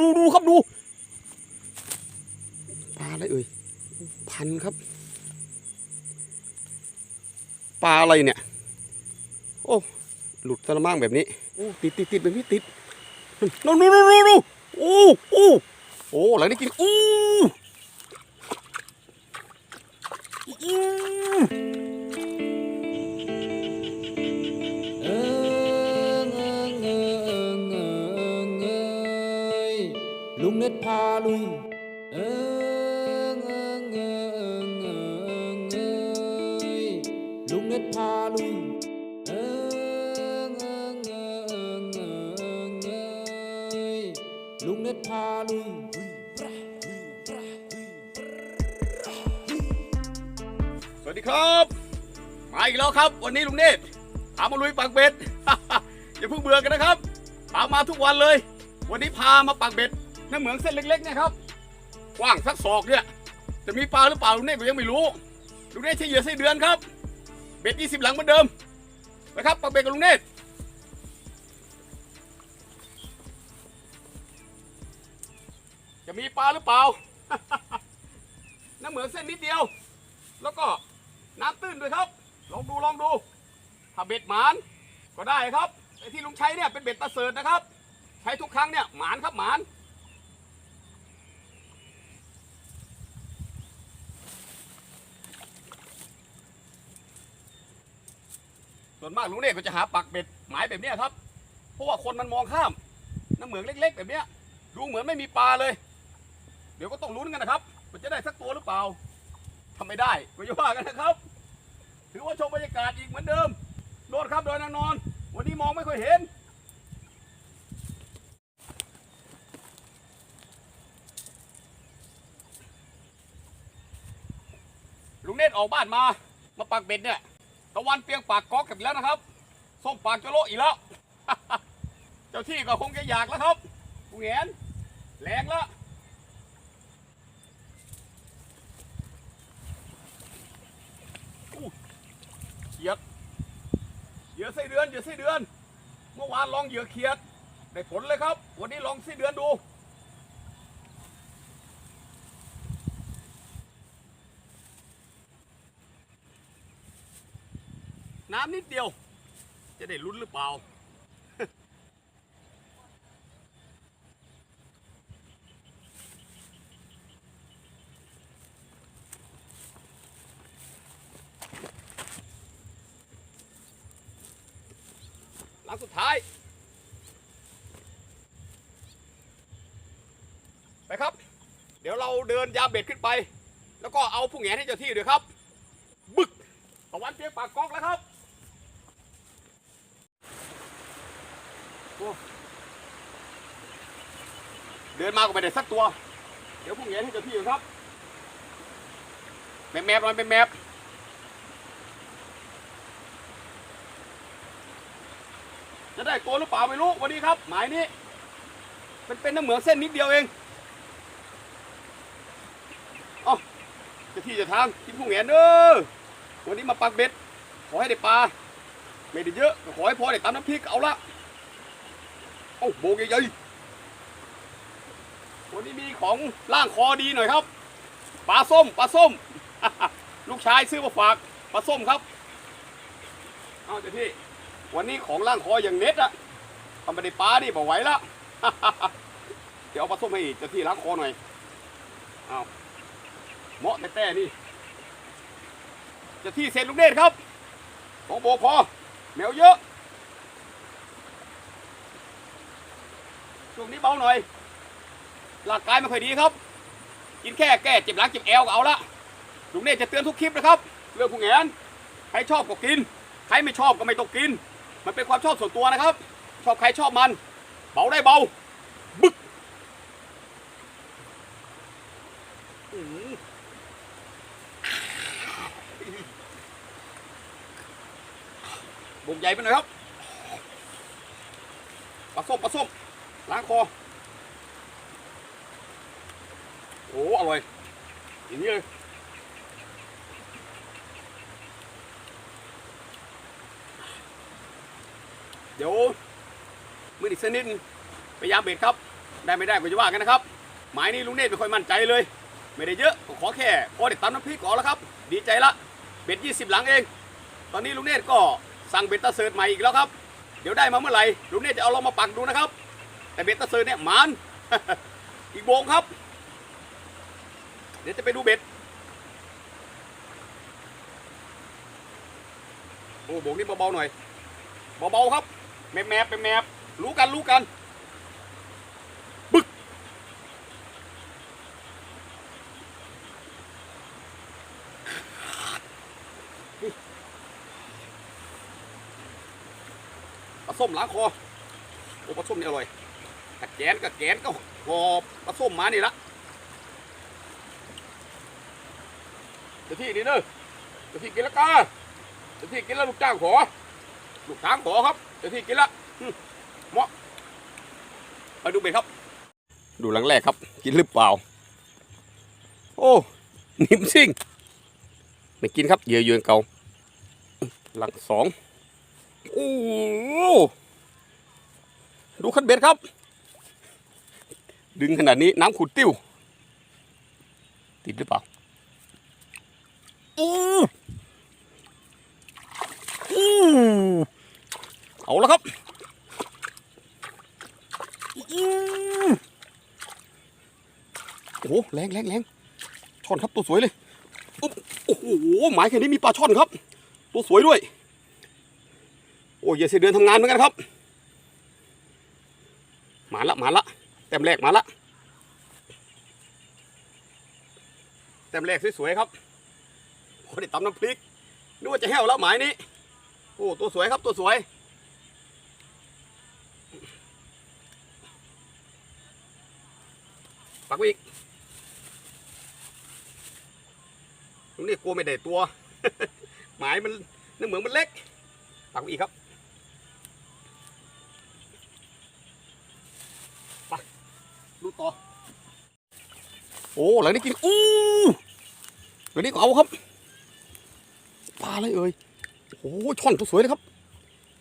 ดูดูครับดูปลาอะไรเอ่ยพันครับปลาอะไรเนี่ย โอ้ หลุดสะมั่งแบบนี้โอ้ติดติดติดแบบนี้ติดนู่นนู่นนู่นนู่นโอ้โอ้โอ้หลังนี้กินโอู้ ลุงเน็ตพาลุยสวัสดีครับ มาอีกแล้วครับ วันนี้ลุงเนตรพามาลุยปักเบ็ด อย่าเพิ่งเบื่อกันนะครับพามาทุกวันเลย วันนี้พามาปักเบ็ดน้ำเหมืองเส้นเล็กๆเนี่ยครับกว้างสักศอกเนี่ย จะมีปลาหรือเปล่าลุงเนตรก็ยังไม่รู้ลุงเนตรใช้เหยื่อไส้เดือนครับ เบ็ด20หลังเหมือนเดิมนะครับปักเบ็ดกับลุงเนตร จะมีปลาหรือเปล่า น้ำเหมืองเส้นนิดเดียว แล้วก็น้ำตื้นด้วยครับ ลองดูลองดู ถ้าเบ็ดหมานก็ได้ครับไอ้ที่ลุงใช้เนี่ยเป็นเบ็ดตะเสริฐนะครับ ใช้ทุกครั้งเนี่ยหมานครับหมานส่วนมากลุงเนี่ยก็จะหาปักเบ็ดหมายแบบเนี้ยครับ เพราะว่าคนมันมองข้ามน้ำเหมืองเล็ก ๆ แบบเนี้ยดูเหมือนไม่มีปลาเลย ดี๋ยวก็ต้องลุ้นกันนะครับ มันจะได้สักตัวหรือเปล่าทำไม่ได้ก็อย่าว่ากันนะครับ ถือว่าชมบรรยากาศอีกเหมือนเดิมโดนครับโดยนางนอน วันนี้มองไม่ค่อยเห็นลุงเนตออกบ้านมามาปักเบ็ดเนี่ยตะวันเปียงปากก๊อกกันอีกแล้วนะครับส้มปากจะโลอีกแล้ว เจ้าที่ก็คงจะอยากแล้วครับกูเห็นแรงแล้ว เหยียดเหยื่ อไส้เดือนเหยื่อไส้เดือน เมื่อวานลองเหยื่อเขียดได้ผลเลยครับ วันนี้ลองไส้เดือนดูน้ำนิดเดียว จะได้ลุ้นหรือเปล่า หลังสุดท้าย ไปครับ เดินยาเบ็ดขึ้นไป แล้วก็เอาผู้แงนให้เจ้าที่ด้วยครับ บึกตะวันเปียกปากก๊อกแล้วครับเดินมาก็ไม่ได้สักตัว เดี๋ยวผู้แงนให้เจ้าที่ด้วยครับแมบแมบๆหน่อยแมบแมบๆจะได้โกหรือเปล่าไม่รู้วันนี้ครับ หมายนี้เป็นเป็นน้ำเหมืองเส้นนิดเดียวเองเอ้าเจะที่จะทางกินผู้แหงนเด้อวันนี้มาปักเบ็ด ขอให้ได้ปลาไม่ได้เยอะก็ขอให้พอได้ตามน้ำพริกเอาละเอ้โบกใหญ่ๆวันนี้มีของล่างคอดีหน่อยครับปลาส้มปลาส้ม ลูกชายซื้อมาฝากปลาส้มครับเอาเจ้าที่ วันนี้ของล่างคออย่างเน็ตอะทำไปได้ปลาดิบอกไหวละเดี๋ยวเอาปลาส้มให้เจ้าที่ล้างคอหน่อยเอา เหมาะแต่แต่นี่จ้าที่เซนลูกเนตรครับของโบพอแมวเยอะ ช่วงนี้เบาหน่อยร่างกายไม่ค่อยดีครับ กินแค่แก้เจ็บหลังเจ็บแอวก็เอาละลุงเนตรจะเตือนทุกคลิปนะครับ เรื่องผู้แงนใครชอบก็กิน ใครไม่ชอบก็ไม่ต้องกิน มันเป็นความชอบส่วนตัวนะครับ ชอบใครชอบมัน เบาได้เบา บึกอื้อหือบุ กใหญ่ไปหน่อยครับปลาส้มปลาส้มล้างคอ โอ้อร่อยอย่างนี้เลยเดี๋ยวมืออีกสักนิดพยายามเบ็ดครับ ได้ไม่ได้ก็จะว่ากันนะครับ หมายนี้ลุงเนตรไม่ค่อยมั่นใจเลย ไม่ได้เยอะก็ขอแค่พอได้ตำน้ำพริกก่อนแล้วครับ ดีใจละเบ็ดยี่สิบหลังเอง ตอนนี้ลุงเนตรก็ สั่งเบตเตะเซิร์ตใหม่อีกแล้วครับ เดี๋ยวได้มาเมื่อไหร่ลุงเน่จะเอาลองมาปักดูนะครับ แต่เบตเตะเซิร์ตเนี่ยหมาน อีกโบงครับ เดี๋ยวจะไปดูเบ็ด โอ้โบงนี่เบาๆหน่อย เบาๆครับ แมบแมบแมบๆรู้กันรู้กัน บึก ปลา ส้มล้างคอโอ้ปลาส้มนี่อร่อยกับแกนกับแกนก็หอบปลาส้มมานี่ละเดี๋ยวที่นี่เนอะเดี๋ยวที่กินแล้วกาเดี๋ยวที่กินแล้วลูกจ้างขอ ลูกช้างขอครับเดี๋ยวที่กินละมเหมาะมาดูเบ็ดครับ ดูหลังแรกครับ กินหรือเปล่า โอ้นิ่มซิ่งไม่กินครับเยื่อเยื่อเก่าหลังสอง โอ้ดูคันเบ็ดครับ ดึงขนาดนี้น้ำขุดติ้ว ติดหรือเปล่าอู้อู้เอาแล้วครับอู้โอ้แรงแรงแรงช่อนครับตัวสวยเลยโอ้โหหมายแค่นี้มีปลาช่อนครับ ตัวสวยด้วย โอ้ยอย่าเสียเดือนทำงานเหมือนกันครับ มาละมาละแต้มแรกมาละแต้มแรกสวยๆครับพอได้ตำน้ำพริกนึกว่าจะแห้วแล้วหมายนี้โอ้ตัวสวยครับตัวสวยปักไว้อีกตรงนี้กลัวไม่ได้ตัว หมายมันนึกเหมือนมันเล็กปักไว้อีกครับ ต่อโอ้หลังนี้กินอู้หลังนี้ก็เอาครับปลาอะไรเอ่ยโอ้ช่อนตัวสวยเลยครับ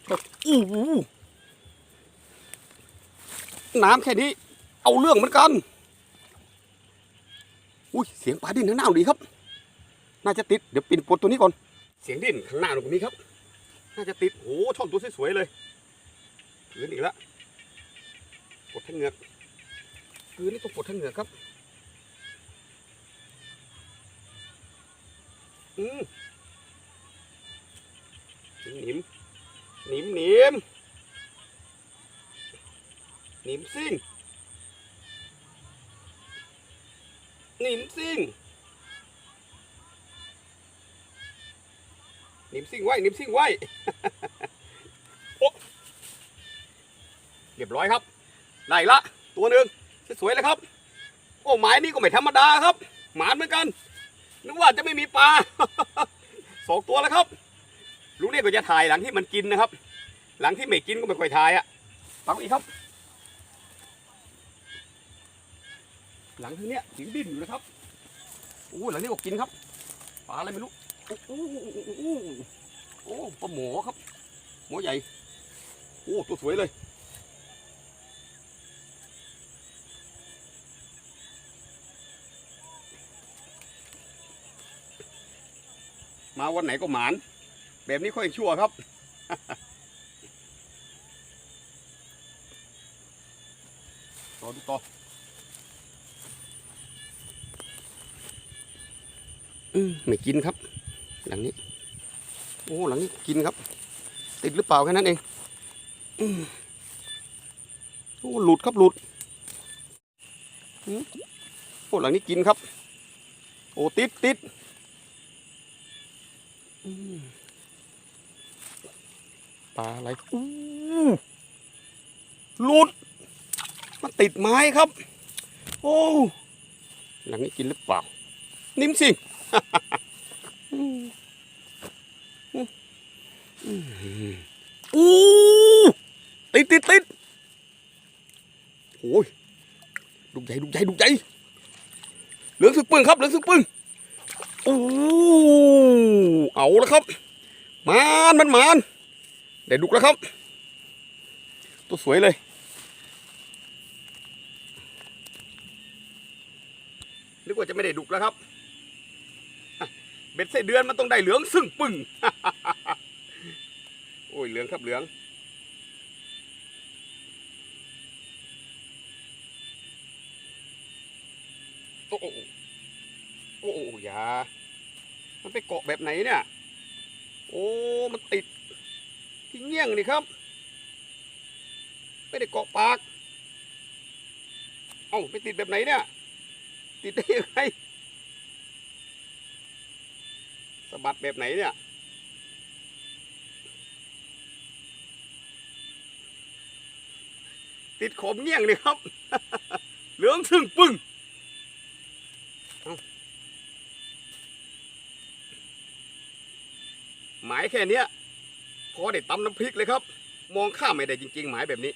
แบบอู้น้ำแค่นี้ เอาเรื่องเหมือนกันอุ้ยเสียงปลาดิ้นข้างหน้าดีครับ น่าจะติดเดี๋ยวปินปลดตัวนี้ก่อน เสียงดิ้นข้างหน้าตรงนี้ครับ น่าจะติดโอ้ช่อนตัวสวยๆเลยถืออีกแล้วปลดทั้งเงือก คือนี่ต้องปวดทั้งเหงือครับ อืมหนิมหนิมหนิมหนิมซิ่งหนิมซิ่งหนิมซิ่งไว้หนิมซิ่งไว้โอ้เรียบร้อยครับ ได้ละ ตัวหนึ่ง สวยเลยครับ โอ้หมานี่ก็ไม่ธรรมดาครับ หมานเหมือนกัน นึกว่าจะไม่มีปลาสองตัวแล้วครับลุงเนี่ยก็จะถ่ายหลังที่มันกินนะครับ หลังที่ไม่กินก็ไม่ค่อยถ่ายอะปักอีกครับ หลังที่เนี้ยสิงดิ้นอยู่นะครับโอ้หลังนี้ก็กินครับปลาอะไรไม่รู้โอ้โหโอ้โหโอ้ปลาหมอครับ หมอใหญ่โอ้ตัวสวยเลย มาวันไหนก็หมาน แบบนี้ค่อยชั่วครับ ต่อดูต่ออืมไม่กินครับ หลังนี้ โอ้หลังนี้กินครับ ติดหรือเปล่าแค่นั้นเองโอ้หลุดครับหลุดโอ้หลังนี้กินครับ โอ้ติดติด ปลาอะไรอู้หลุดมันติดไม้ครับ โอ้หลังนี้กินหรือเปล่า นิ่มสิอู้ติดติดติดโอ้ยลูกใหญ่ลูกใหญ่ลูกใหญ่เหลืองสึกปึ้งครับเหลืองสึกปึ้ง โอ้เอาแล้วครับมานมันมานได้ดุกแล้วครับ ตัวสวยเลย นึกว่าจะไม่ได้ดุกแล้วครับ เบ็ดไส้เดือนมันต้องได้เหลืองซึ่งปึ้งโอ้ยเหลืองครับเหลืองโอ้ โอ้โอ้โอ้อย่ามันไปเกาะแบบไหนเนี่ย โอ้ มันติด ที่เงี้ยงนี่ครับ ไม่ได้เกาะปาก เอ้าไปติดแบบไหนเนี่ย ติดได้ยังไงสะบัดแบบไหนเนี่ยติดขมเงี้ยงเลยครับ เหลืองซึ่งปึ้งเอ้า หมายแค่เนี้ยพอได้ตำน้ำพริกเลยครับ มองข้ามไม่ได้จริง ๆ หมายแบบนี้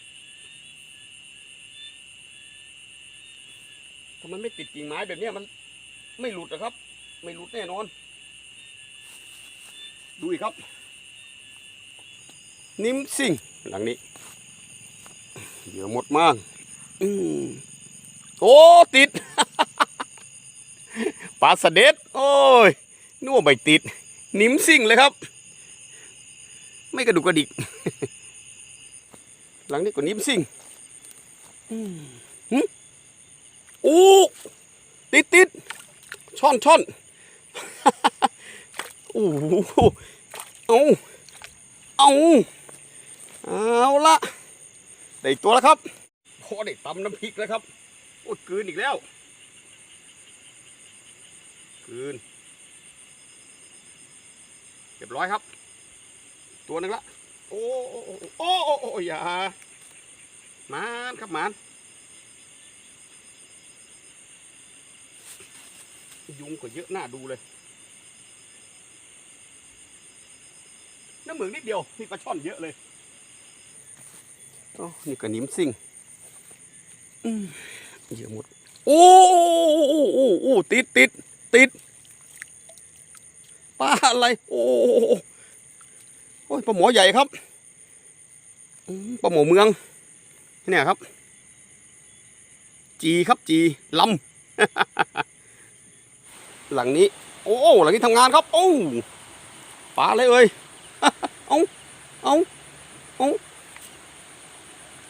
ถ้ามันไม่ติดกิ่งไม้แบบเนี้ยมันไม่หลุดนะครับ ไม่หลุดแน่นอน ดูอีกครับ นิ่มสิ่งหลังนี้เหยื่อหมดมากอืมโอ้ติดปลาสเด็ดโอ้ยนึกว่าไม่ติด นิ่มสิ่งเลยครับ ไม่กระดุกกระดิก หลังนี้ก็นิ่มสิ่งอืมหึโอ้ติดติดช่อนช่อนโอ้โหเอาเอาเอาละได้อีกตัวแล้วครับพอได้ตำน้ำพริกแล้วครับโอ้ยกลืนอีกแล้วกลืนเรียบร้อยครับ ตัวหนึงละ โอ้โอ้โอ้โอ้อย่ามานครับมานยุงก็เยอะหน้าดูเลยน้ำเหมืองนิดเดียวนี่ปลาช่อนเยอะเลยโอ้นี่ก็หนิมซิ่งเยอะหมด โอ้โอ้โอ้โอ้ติดติดติดปลาอะไร โอ้ โอ้ยปลาหมอใหญ่ครับปลาหมอเมืองเนี่ยครับ จีครับจีลำหลังนี้ โอ้หลังนี้ทำงานครับ โอ้ปลาอะไรเอ่ยเอาเอาเอา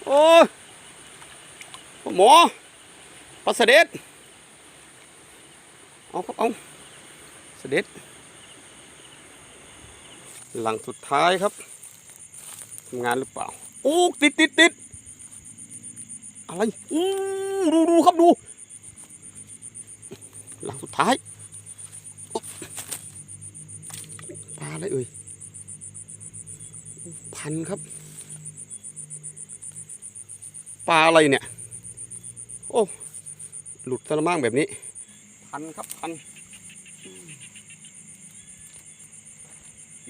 โอ้ยหมอปลาเสด็จเอาครับเอาเสด็จ หลังสุดท้ายครับทำงานหรือเปล่าโอ้ติดติดติดอะไรอู้ดูดูครับดู หลังสุดท้ายปลาอะไรเอ่ยพันครับปลาอะไรเนี่ย โอ้ หลุดสะมั่งแบบนี้ พันครับพัน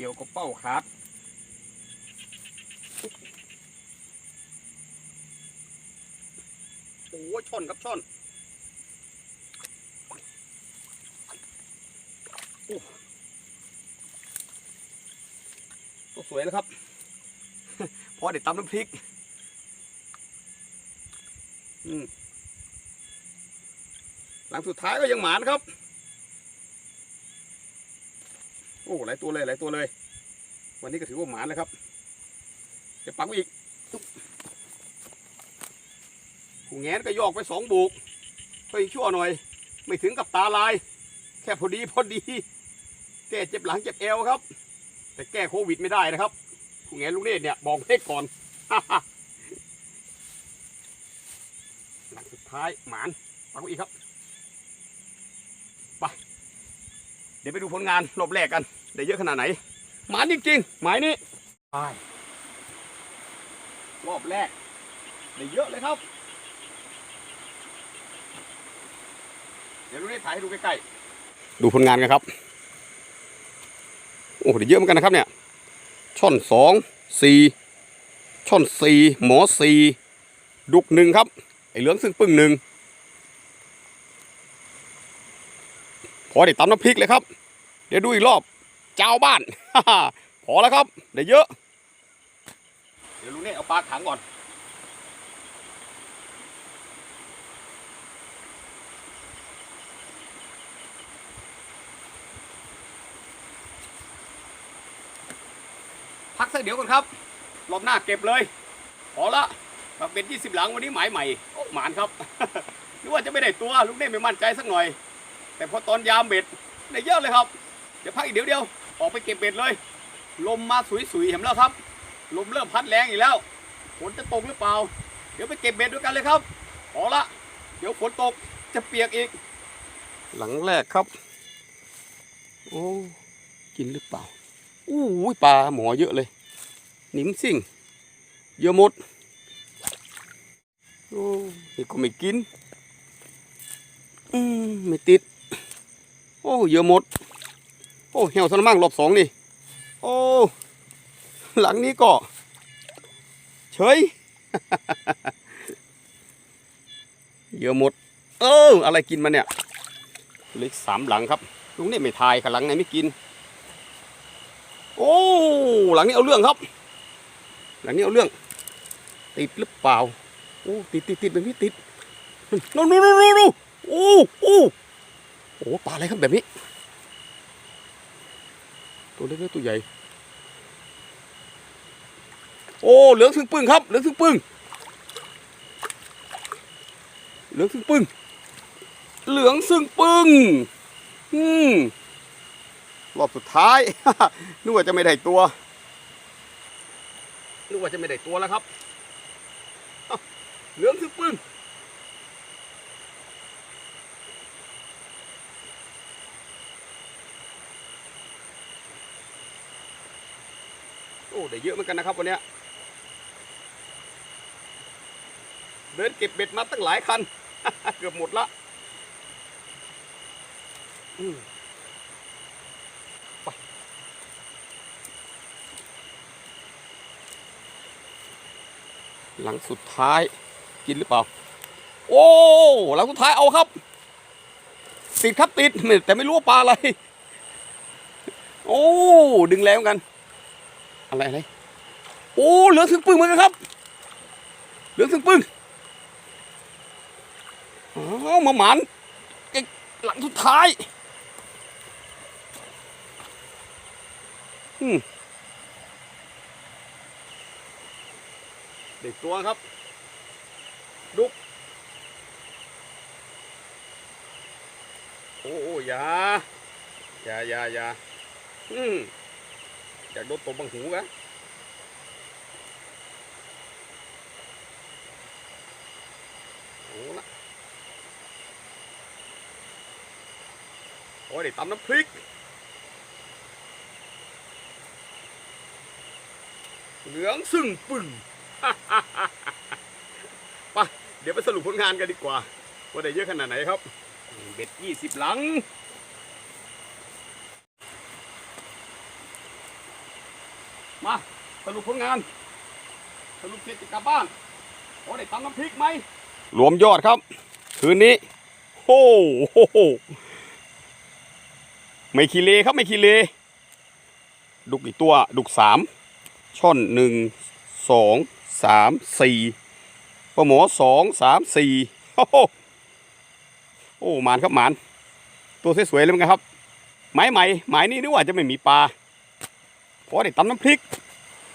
กี่ยวกับเป้าขาดโอ้ยช่อนครับช่อนโอ้สวยแล้วครับ พอเด็ดตำน้ำพริกอืมหลังสุดท้ายก็ยังหมานครับ โอ้หลายตัวเลยหลายตัวเลย วันนี้ก็ถือว่าหมานเลยครับเดี๋ยวปักอีกผู้แงนก็ยอกไปสองบุกไปชั่วหน่อย ไม่ถึงกับตาลาย แค่พอดีพอดี แก้เจ็บหลังเจ็บเอวครับ แต่แก้โควิดไม่ได้นะครับผู้แงนลูกเนตเนี่ยบอกเพกก่อนหลังสุดท้ายหมานปักอีกครับไปเดี๋ยวไปดูผลงานรอบแรกกัน ได้เยอะขนาดไหน หมานจริงๆหมายนี้ไปรอบแรกได้เยอะเลยครับ เดี๋ยวดูได้ถ่ายให้ดูใกล้ๆดูผลงานกันครับ โอ้โหได้เยอะเหมือนกันนะครับเนี่ย ช่อนสองสี่ช่อนสี่หมอสี่ดุกหนึ่งครับ ไอ้เหลืองซึ่งปึ้งหนึ่งพอได้ตำน้ำพริกเลยครับ เดี๋ยวดูอีกรอบ เจ้าบ้าน พอแล้วครับเดี๋ยวเยอะ เดี๋ยวลุงเนี่ยเอาปลาขังก่อนพักสักเดี๋ยวก่อนครับ รอบหน้าเก็บเลย พอละมาเป็นยี่สิบหลังวันนี้หมายใหม่โอ้หมานครับนึกว่าจะไม่ได้ตัว ลูกเน่ไม่มั่นใจสักหน่อย แต่พอตอนยามเบ็ดได้เยอะเลยครับ เดี๋ยวพักอีกเดี๋ยวเดียว ออกไปเก็บเบ็ดเลย ลมมาสุยๆเห็นแล้วครับ ลมเริ่มพัดแรงอีกแล้ว ฝนจะตกหรือเปล่า เดี๋ยวไปเก็บเบ็ดด้วยกันเลยครับพอละเดี๋ยวฝนตกจะเปียกอีก หลังแรกครับ โอ้กินหรือเปล่าอู้ยปลาหมอเยอะเลย หนิมสิ่ง เยอะหมดโอ้นี่ก็ไม่กิน อืมไม่ติด โอ้เยอะหมด โอ้เหี่ยวสนมั่งรอบสองนี่ โอ้ หลังนี้ก็ เฉยเยอะหมด เออ อะไรกินมาเนี่ยเหล็กสามหลังครับลุงนี่ไม่ทายค่ะหลังไหนไม่กิน โอ้ หลังนี้เอาเรื่องครับ หลังนี้เอาเรื่อง ติดหรือเปล่า โอ้ ติดติดติดแบบนี้ติดนู่นนู่นนู่นนู่นโอ้ โอ้ โอ้ ปลาอะไรครับแบบนี้ ตัวเล็กๆตัวใหญ่ โอ้เหลืองซึ่งปึ้งครับ เหลืองซึ่งปึ้ง เหลืองซึ่งปึ้ง เหลืองซึ่งปึ้ง อืมรอบสุดท้าย นึกว่าจะไม่ได้ตัว นึกว่าจะไม่ได้ตัวแล้วครับ เหลืองซึ่งปึ้ง ได้เยอะเหมือนกันนะครับวันนี้เดินเก็บเบ็ดมาตั้งหลายคัน เกือบหมดละไปหลังสุดท้ายกินหรือเปล่า โอ้หลังสุดท้ายเอาครับ ติดครับติดแต่ไม่รู้ว่าปลาอะไร โอ้ ดึงแรงกัน อะไรอะไรโอ้เหลือถึงปึ้งเหมือนกันครับ เหลือถึงปึ้งอ๋อมาหมันหลังสุดท้ายอืมเด็กตัวครับ ดุกโอ้โออยาอย่าอย่าอย่าอืม อยากโดนตบบังหูกะโอ้ละโอ้ยได้ตำน้ำพริกเหลืองซึ่งปึ่งไปเดี๋ยวไปสรุปผลงานกันดีกว่า ว่าได้เยอะขนาดไหนครับ เบ็ดยี่สิบหลัง มาสรุปผลงานสรุปเสร็จจะกลับบ้านโอ้ได้ตำน้ำพริกไหมรวมยอดครับ คืนนี้โอ้โหไม่คีเลครับไม่คีเล ดุกอีกตัวดุกสามช่อนหนึ่งสองสามสี่ปลาหมอสองสามสี่โอ้โหโอ้หมานครับหมาน ตัวสวยๆเลยมั้งครับ ไม้ใหม่ไม้นี้นึกว่าจะไม่มีปลา พราะได้ตำน้ำพริก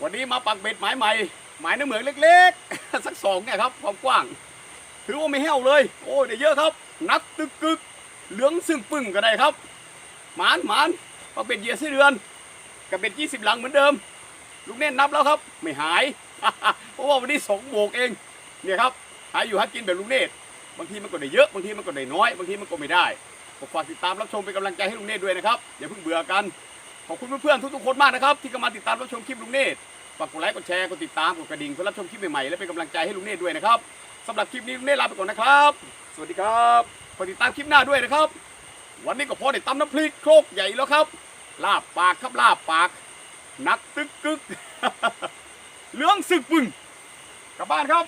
วันนี้มาปักเบ็ดหมายใหม่ หมายน้ำเหมืองเล็กๆ สักสองเนี่ยครับความกว้าง ถือว่าไม่แห้วเลย โอ้ยได้เยอะครับ นักตึกกึกเหลืองซึ่งปึ้งก็ได้ครับ หมานหมานปักเบ็ดเหยียดไส้เดือนกับเบ็ดยี่สิบหลังเหมือนเดิม ลูกเน่นนับแล้วครับ ไม่หาย เพราะว่าวันนี้สองโบกเอง เนี่ยครับ หาอยู่หากินแบบลุงเนตบางทีมันก็ได้เยอะบางทีมันก็ได้น้อย บางทีมันก็ไม่ได้ฝากติดตามรับชมเป็นกำลังใจให้ลุงเนตด้วยนะครับ อย่าเพิ่งเบื่อกัน ขอบคุณเพื่อนๆทุกๆคนมากนะครับ ที่เข้ามาติดตามรับชมคลิปลุงเนตฝากกดไลค์กดแชร์กดติดตามกดกระดิ่งเพื่อรับชมคลิปใหม่ๆและเป็นกำลังใจให้ลุงเนตด้วยนะครับสำหรับคลิปนี้ลุงเนตลาไปก่อนนะครับ สวัสดีครับกดติดตามคลิปหน้าด้วยนะครับ วันนี้ก็พอได้ตำน้ำพริกโครกใหญ่แล้วครับ ลาบปากครับลาบปากนักตึกกึกเหลืองสึกปึงกลับบ้านครับ